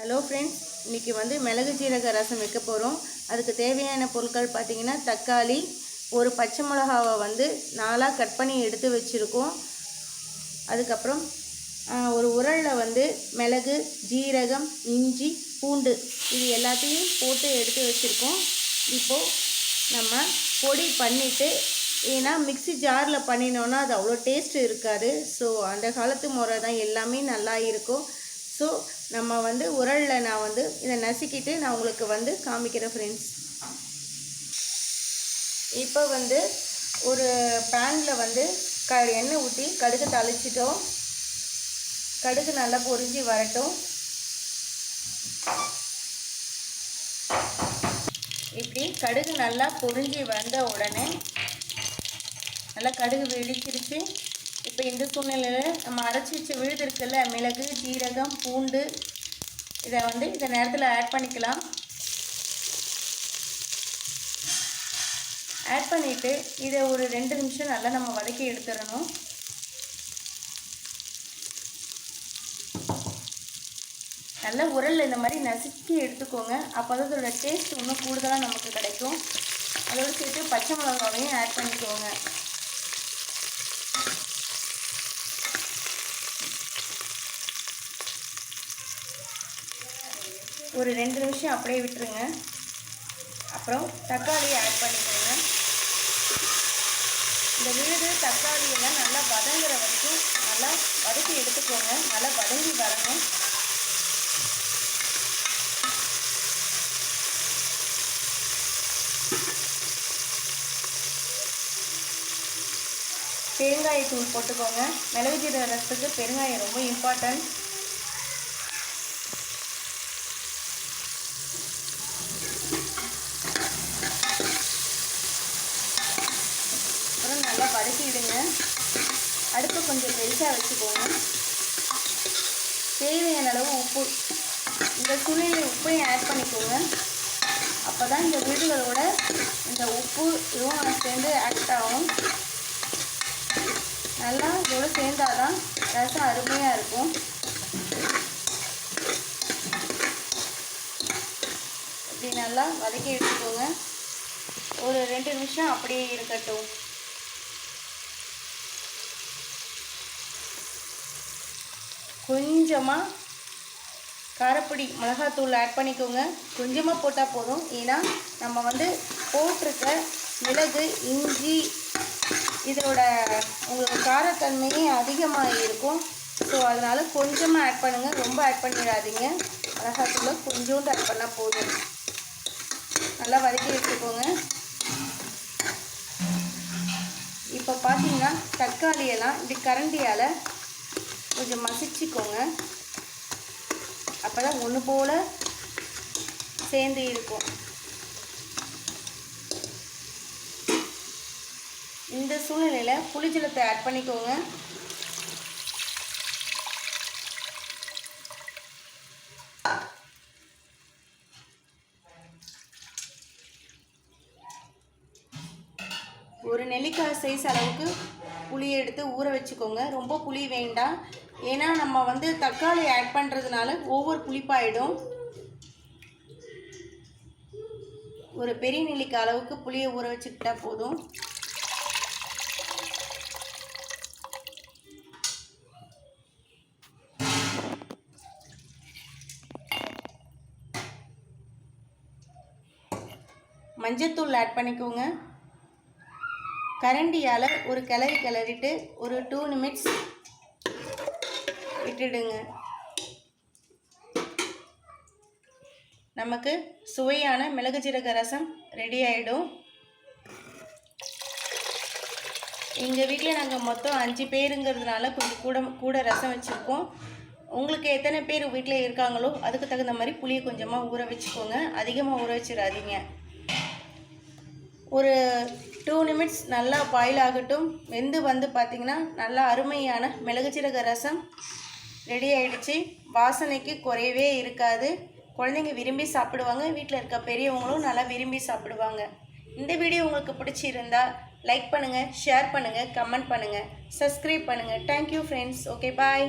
Hello friends இன்றைக்கி வந்து மிளகு ஜீரக ரசம் வைக்க போகிறோம் அதுக்கு தேவையான பொருட்கள் பார்த்திங்கன்னா தக்காளி ஒரு பச்சை மிளகாவை வந்து நாலாக கட் பண்ணி எடுத்து வச்சுருக்கோம். அதுக்கப்புறம் ஒரு உரலில் வந்து மிளகு ஜீரகம் இஞ்சி பூண்டு இது எல்லாத்தையும் போட்டு எடுத்து வச்சுருக்கோம். இப்போது நம்ம பொடி பண்ணிவிட்டு ஏன்னா மிக்ஸி ஜாரில் பண்ணினோன்னா அது அவ்வளோ டேஸ்ட் இருக்காது. ஸோ அந்த காலத்து முறை தான் எல்லாமே நல்லா இருக்கும். ஸோ நம்ம வந்து உரலில் நான் வந்து இதை நசுக்கிட்டு நான் உங்களுக்கு வந்து காமிக்கிறேன் ஃப்ரெண்ட்ஸ் இப்போ வந்து ஒரு பேனில் வந்து க எண்ணெய் ஊற்றி கடுகு தாளிச்சிட்டோம். கடுகு நல்லா பொரிஞ்சு வரட்டும். இப்படி கடுகு நல்லா பொரிஞ்சு வந்த உடனே நல்லா கடுகு வெடிச்சிருச்சு. இப்போ இந்த சூழ்நிலையில் நம்ம அரைச்சி வச்ச விழுது இருக்குல்ல மிளகு ஜீரகம் பூண்டு இதை வந்து இந்த நேரத்தில் ஆட் பண்ணிக்கலாம். ஆட் பண்ணிவிட்டு இதை ஒரு ரெண்டு நிமிஷம் நல்லா நம்ம வதக்கி எடுத்துடணும். நல்லா உரலில் இந்த மாதிரி நசுக்கி எடுத்துக்கோங்க. அப்போ தான் அதோட டேஸ்ட் இன்னும் கூடுதலாக நமக்கு கிடைக்கும். அதோடு சேர்த்து பச்சை மிளகாவையும் ஆட் பண்ணிக்கோங்க. ஒரு ரெண்டு நிமிஷம் அப்படியே விட்டுருங்க. அப்புறம் தக்காளியை ஆட் பண்ணிக்கோங்க. இந்த வீடு தக்காளியெல்லாம் நல்லா வதங்குற வரைக்கும் நல்லா வதக்கி எடுத்துக்கோங்க. நல்லா வதங்கி வரணும். பெருங்காய தூள் போட்டுக்கோங்க. மிளகு ஜீரக ரசத்துக்கு பெருங்காயம் ரொம்ப இம்பார்ட்டன்ட் வதக்கி விடுங்க அடுப்பை கொஞ்சம் பெருசாக வச்சுக்கோங்க. தேவையான அளவு உப்பு. இந்த சூழ்நிலை உப்பையும் ஆட் பண்ணிக்கோங்க. அப்போ தான் இந்த வீடுகளோட இந்த உப்பு இதுவும் சேர்ந்து ஆக்ட் ஆகும். நல்லா இதோட சேர்ந்தாதான் ரசம் அருமையாக இருக்கும். இப்படி நல்லா வதக்கி எடுத்துக்கோங்க. ஒரு ரெண்டு நிமிஷம் அப்படியே இருக்கட்டும். கொஞ்சமாக காரப்பொடி மிளகாத்தூள் ஆட் பண்ணிக்கோங்க. கொஞ்சமாக போட்டால் போதும். ஏன்னா நம்ம வந்து போட்டிருக்க மிளகு இஞ்சி இதோட உங்களுக்கு காரத்தன்மையே அதிகமாக இருக்கும். ஸோ அதனால் கொஞ்சமாக ஆட் பண்ணுங்கள் ரொம்ப ஆட் பண்ணிடாதீங்க. மிளகாத்தூளை கொஞ்சோண்டு ஆட் பண்ணால் போதும். நல்லா வதக்கி வச்சுக்கோங்க. இப்போ பார்த்தீங்கன்னா தக்காளியெல்லாம் இப்படி கரண்டியால் கொஞ்சம் மசிச்சுக்கோங்க அப்போ தான் ஒன்று போல் சேர்ந்து இருக்கும். இந்த சூழ்நிலையில் புளிஜலத்தை ஆட் பண்ணிக்கோங்க. ஒரு நெல்லிக்காய் சைஸ் அளவுக்கு புளியை எடுத்து ஊற வச்சுக்கோங்க. ரொம்ப புளி வேண்டாம். ஏன்னா நம்ம வந்து தக்காளி ஆட் பண்ணுறதுனால ஒவ்வொரு புளிப்பாயிடும். ஒரு பெரிய நெல்லிக்கு அளவுக்கு புளியை ஊற வச்சுக்கிட்டா போதும். மஞ்சத்தூள் ஆட் பண்ணிக்கோங்க. கரண்டியால் ஒரு கிளறி கிளறிட்டு ஒரு டூ நிமிட்ஸ் விட்டுடுங்க. நமக்கு சுவையான மிளகு ஜீரக ரசம் ரெடி ஆகிடும் எங்கள் வீட்டில் நாங்கள் மொத்தம் அஞ்சு பேருங்கிறதுனால கொஞ்சம் கூட கூட ரசம் வச்சுருக்கோம். உங்களுக்கு எத்தனை பேர் வீட்டில் இருக்காங்களோ அதுக்கு தகுந்த மாதிரி புளியை கொஞ்சமாக ஊற வச்சுக்கோங்க. அதிகமாக ஊற வச்சிடாதீங்க. ஒரு டூ நிமிட்ஸ் நல்லா பாயில் ஆகட்டும். வெந்து வந்து பார்த்திங்கன்னா நல்லா அருமையான மிளகு சீரக ரசம் ரெடி ஆகிடுச்சு வாசனைக்கு குறையவே இருக்காது. குழந்தைங்க விரும்பி சாப்பிடுவாங்க. வீட்டில் இருக்க பெரியவங்களும் நல்லா விரும்பி சாப்பிடுவாங்க. இந்த வீடியோ உங்களுக்கு பிடிச்சிருந்தா லைக் பண்ணுங்கள் ஷேர் பண்ணுங்கள் கமெண்ட் பண்ணுங்கள் சப்ஸ்கிரைப் பண்ணுங்கள் தேங்க்யூ ஃப்ரெண்ட்ஸ் ஓகே பாய்